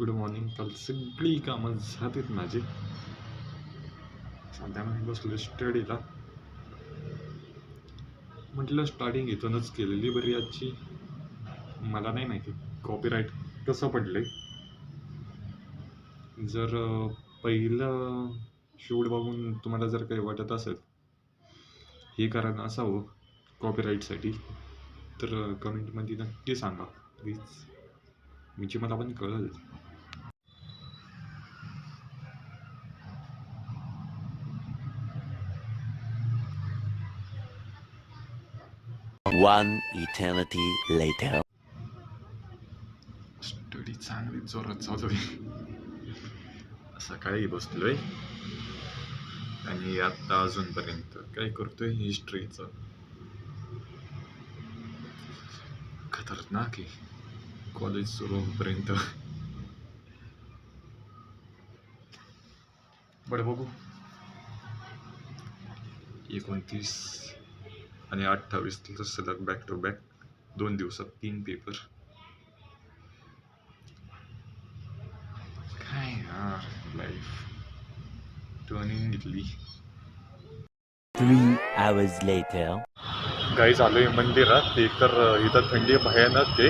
Good morning. काल सगळी कामं जातात माझी. सध्या मी बसलो स्टडीला. म्हटलं स्टार्टिंग इथूनच केलेली बरी आजची. मला नाही माहिती कॉपीराईट कसं पडलंय? जर पहिलं शूट बघून तुम्हाला जर काही वाटत असेल हे कारण असावं कॉपीराईटसाठी तर कमेंटमध्ये नक्की सांगा प्लीज म्हणजे मला पण कळेल. One eternity later. स्टडी चांगली जोरात चालू आहे. सकाळी बसलोय. आणि आता अजूनपर्यंत काय करतोय? हिस्ट्रीचं खतरनाक आहे. कॉलेज सुरू होईपर्यंत. बरं बघू. एकोणतीस आणि अठ्ठावीस सलग बॅक टू बॅक दोन दिवसात तीन पेपर काय यार लाईफ टर्निंग घेतली. Three hours later. चालू आहे मंदिरात. एक तर इथं थंडी भयानक आहे.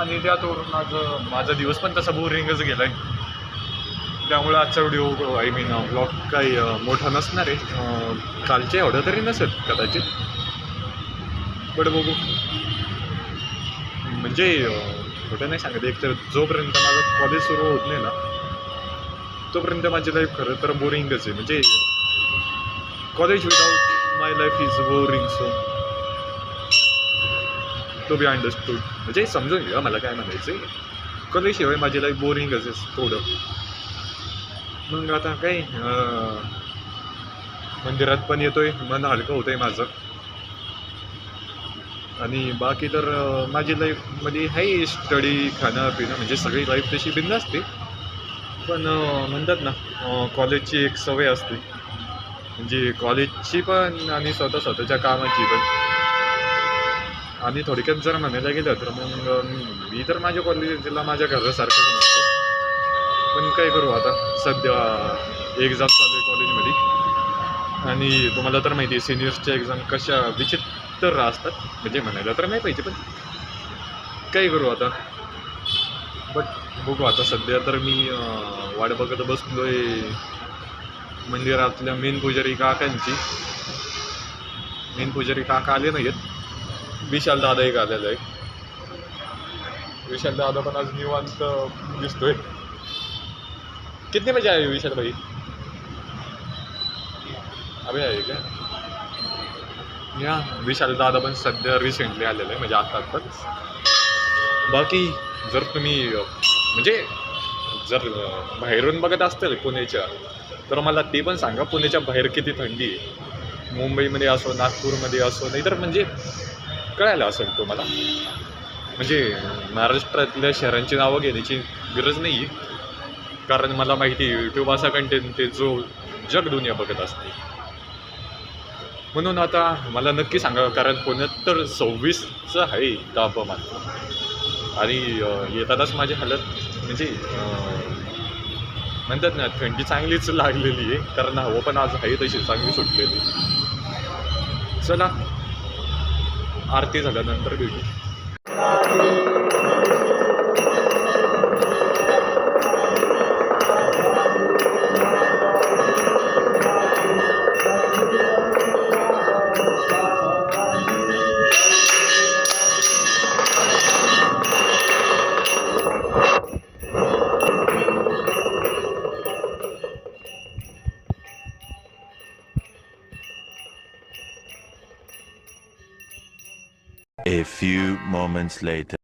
आणि त्यातवरून आज माझा दिवस पण तसा बोरिंगच गेलाय. त्यामुळं आजचा व्हिडिओ आय मीन ब्लॉग काही uh, मोठा नसणार आहे. कालच्या एवढं तरी नसेल कदाचित. बट बघू. म्हणजे खोटं नाही सांगत. एक तर जोपर्यंत माझं कॉलेज सुरू होत नाही ना तोपर्यंत माझी लाईफ खरं तर बोरिंगच आहे. म्हणजे college without my life is boring so to be understood म्हणजे समजून घ्या मला काय म्हणायचं आहे कॉलेजशिवाय माझी लाईफ बोरिंगच आहे थोडं. मग आता काही मंदिरात पण येतोय मन हलकं होतंय माझं. आणि बाकी तर माझी लाईफमध्ये आहे स्टडी खाणं पिणं म्हणजे सगळी लाईफ तशी भिन्न असते. पण म्हणतात ना कॉलेजची एक सवय असते. म्हणजे कॉलेजची पण आणि स्वतः स्वतःच्या कामाची पण. आणि थोडक्यात जर म्हणायला गेलं तर मग मी तर माझ्या कॉलेजला माझ्या घरासारखं म्हणतो पण काय करू आता? सध्या एक्झाम चालू आहे कॉलेजमध्ये आणि तुम्हाला तर माहिती आहे सिनियर्सच्या एक्झाम कशा विचित्र असतात. म्हणजे म्हणायला तर नाही पाहिजे पण काय करू आता? बट बघू आता सध्या तर मी वाट बघत बसलो आहे मंदिरातल्या मेन पुजारी काकांची. मेन पुजारी काका आले नाहीत विशाल दादा एक आलेला आहे. विशाल दादा पण आज निवांत दिसतोय. कितने बजे आए हो विशाल भाई? अबे आहे का या। विशाल दादा पण सध्या रिसेंटली आलेलं आहे म्हणजे आता आत्ताच बाकी जर तुम्ही म्हणजे जर बाहेरून बघत असतील पुण्याच्या तर मला ते पण सांगा पुण्याच्या बाहेर किती थंडी आहे? मुंबईमध्ये असो नागपूरमध्ये असो नाहीतर म्हणजे कळायला असेल तुम्हाला. म्हणजे महाराष्ट्रातल्या शहरांची नावं घेण्याची गरज नाही आहे कारण मला माहिती आहे यूट्यूब असा कंटेंट ते जो जगदुनिया बघत असते. म्हणून आता मला नक्की सांगा कारण पुण्यात तर सव्वीसचं आहे तापमान आणि येतानाच माझी हालत म्हणजे म्हणतात ना थंडी चांगलीच लागलेली आहे कारण हवं पण आज आहे तशी चांगली सुटलेली. चला आरती झाल्यानंतर भेटू. A few moments later.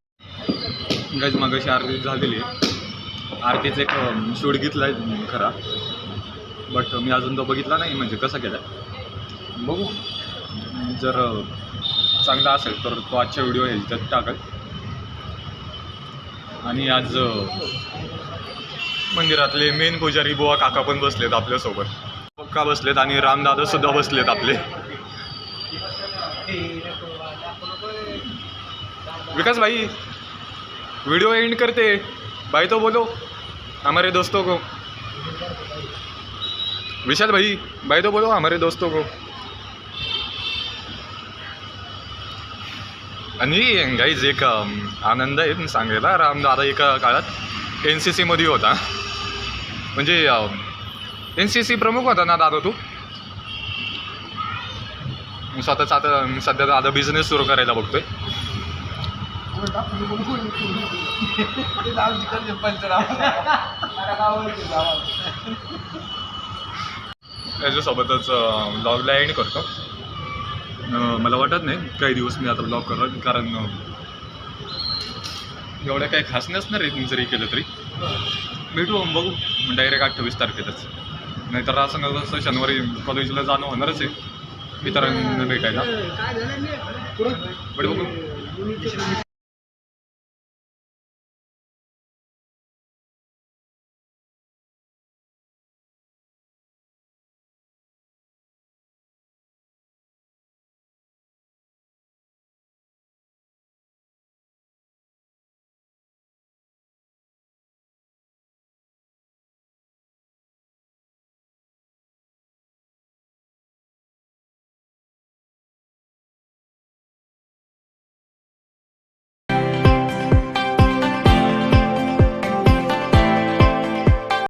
Guys मागाशी आरती झालेली आहे. आरतीचं एक शूट घेतला आहे खरा बट मी अजून तो बघितला नाही म्हणजे कसा केला बघू. जर अं, चांगला असेल तर तो आजच्या व्हिडिओ ह्याच्यात टाकल. आणि आज अं, मंदिरातले मेन पुजारी बुवा काका पण बसलेत आपल्यासोबत. पक्का बसलेत आणि रामदादा सुद्धा बसलेत आपले. विकास भाई व्हिडिओ एंड करते. भाई तो बोलो हमारे दोस्तों को. विशाल भाई भाई तो बोलो हमारे दोस्तों को. आणि गाईज एक आनंद आहे सांगायला. राम दादा एका काळात एन सी सीमध्ये होता. म्हणजे एन सी सी प्रमुख होता ना दादा तू? स्वतःचा आता सध्या दादा बिझनेस सुरू करायला बघतोय. त्याच्यासोबतच ब्लॉगला एंड करतो. मला वाटत नाही काही दिवस मी आता ब्लॉग करत कारण एवढ्या काही खास नसणार आहे जरी केलं तरी. भेटू बघू डायरेक्ट अठ्ठावीस तारखेलाच नाहीतर असं न तसं शनिवारी कॉलेजला जाणं होणारच आहे. मित्रांना भेटायला. बरं बघू.